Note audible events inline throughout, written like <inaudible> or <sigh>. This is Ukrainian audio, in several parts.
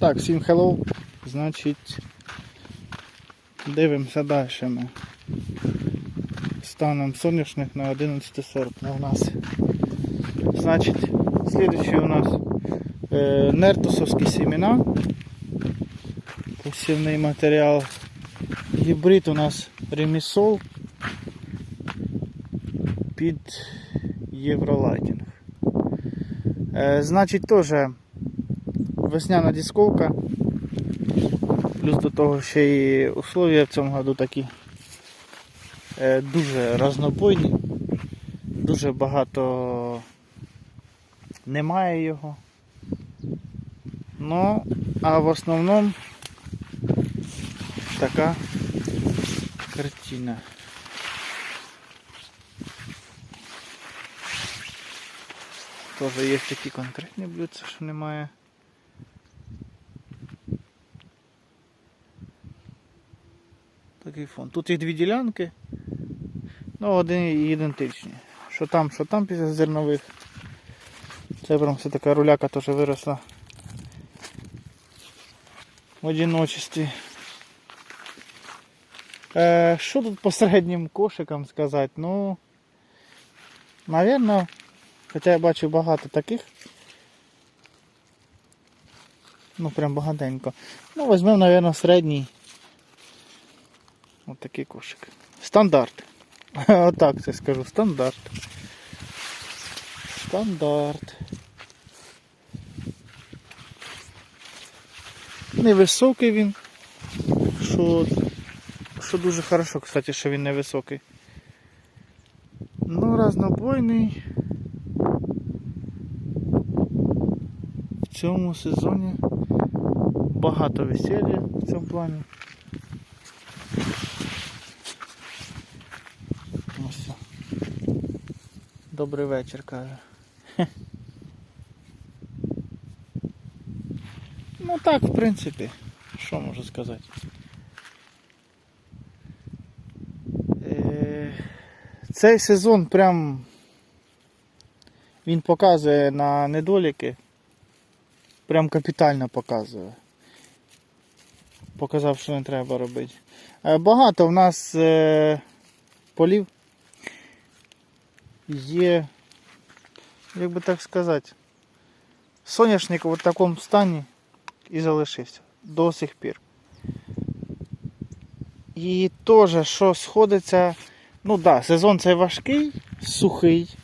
Так, всім hello. Значить, дивимося далі ми. Станом соняшник на 11 серпня у нас. Значить, слідуючий у нас е, нертусовські семена. Посівний матеріал. Гібрид у нас ремісол під євролайтінг. Е, значить, теж весняна дисковка. Плюс до того ще й условия в цьому году такі е, дуже разнобойні. Дуже багато немає його. Ну, а в основному така картина. Тоже є такі конкретні блюдца, що немає. Такий фон. Тут їх дві ділянки. Ну, і ідентичні. Що там, що там після зернових. Це прям все така руляка теж виросла. В одиночестві. Е, що тут по середнім кошикам сказати? Ну, Наверно, хоча я бачу багато таких. Ну, прям багатенько. Ну, візьмемо, наверное, середній. Ось такий кошик. Стандарт. <laughs> Отак це скажу. Стандарт. Стандарт. Невисокий він. Що, що дуже хорошо, кстати, що він невисокий. Ну, разнобойний. В цьому сезоні багато весілля в цьому плані. Добрий вечір, каже. <laughs> Ну так, в принципі, що можу сказати. Е, Цей сезон прям він показує на недоліки. Прям капітально показує. Показав, що не треба робити. Е, Багато в нас е, полів є, як би так сказати, соняшник в такому стані і залишився до сих пір. І теж, що сходиться, ну так, да, сезон цей важкий, сухий.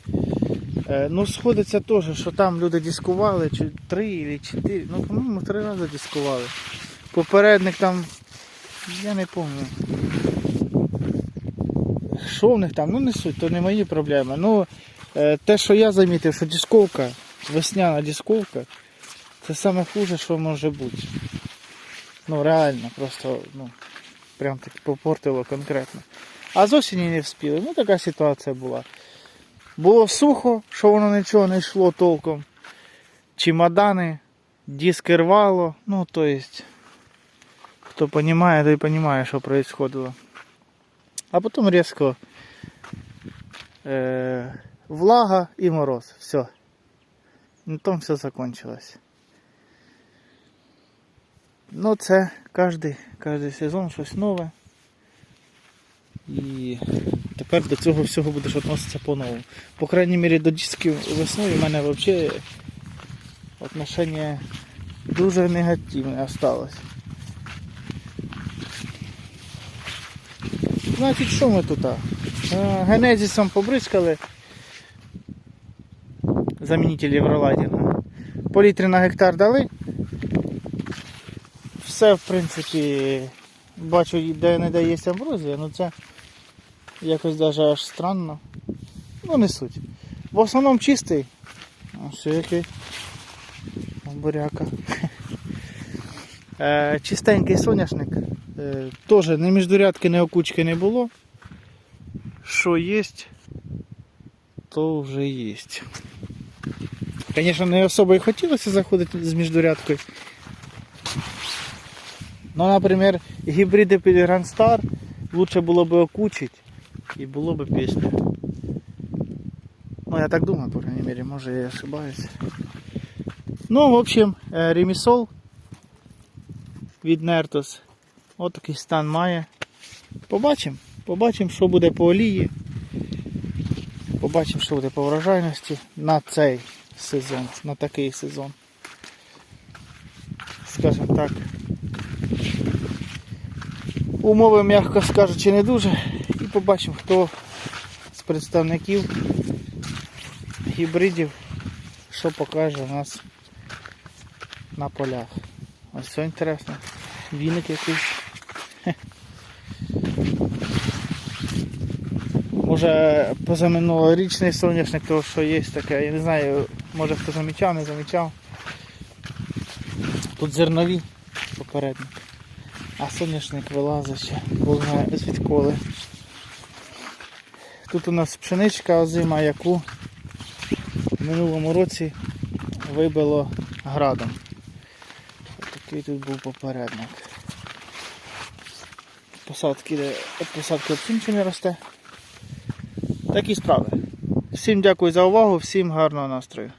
Е, Ну, сходиться теж, що там люди дискували, чи три, чи чотири, ну, по-моєму, три рази дискували. Попередник там, я не пам'ятаю. Що в них там? Ну не суть, то не мої проблеми. Ну, е, те, що я замітив, що дисковка, весняна дисковка, це саме хуже, що може бути. Ну, реально, просто, ну, прям так попортило конкретно. А з осені не вспіли. Ну така ситуація була. Було сухо, що воно нічого не йшло толком. Чемодани, диски рвало. Ну, то есть, хто розуміє, той розуміє, що відбувалося. А потім різко е, влага і мороз. Все. На тому все закончилось. Ну, це кожен, кожен сезон щось нове. І тепер до цього всього будеш відноситися по-новому. По крайній мірі до дисків весною в мене взагалі отношення дуже негативне осталось. Значить, що ми тут? Е, Генезісом побризкали замінитель Євролайдінга. По літрі на гектар дали. Все, в принципі, бачу, де не де є амброзія, ну це якось даже аж странно. Ну не суть. В основному чистий. Ось який буряка. Е, чистенький соняшник. Е, Теж ні міждурядки, ні окучки не було. Що є, то вже є. Звісно, не особо і хотілося заходити з міждурядкою. Ну, наприклад, гібриди під Grand Star лучше було б окучити і було б пісня. Ну, я так думаю, по крайней мере, може я ошибаюсь. Ну, в общем, е, ремесол від Нертос. Ось такий стан має. Побачимо. Побачимо, що буде по олії. Побачимо, що буде по врожайності на цей сезон, на такий сезон. Скажімо так. Умови, м'яко скажучи, не дуже. І побачимо, хто з представників гібридів, що покаже у нас на полях. Ось це інтересно. Віник якийсь. <laughs> Може позаминулорічний соняшник, то що є таке, я не знаю, може хто замічав, не замічав. Тут зернові попередник. А соняшник вилазить ще, Бог знає звідколи. Тут у нас пшеничка озима, яку в минулому році вибило градом. Такий тут був попередник. Посадки, де посадки взагалі не росте. Такі справи. Всім дякую за увагу, всім гарного настрою.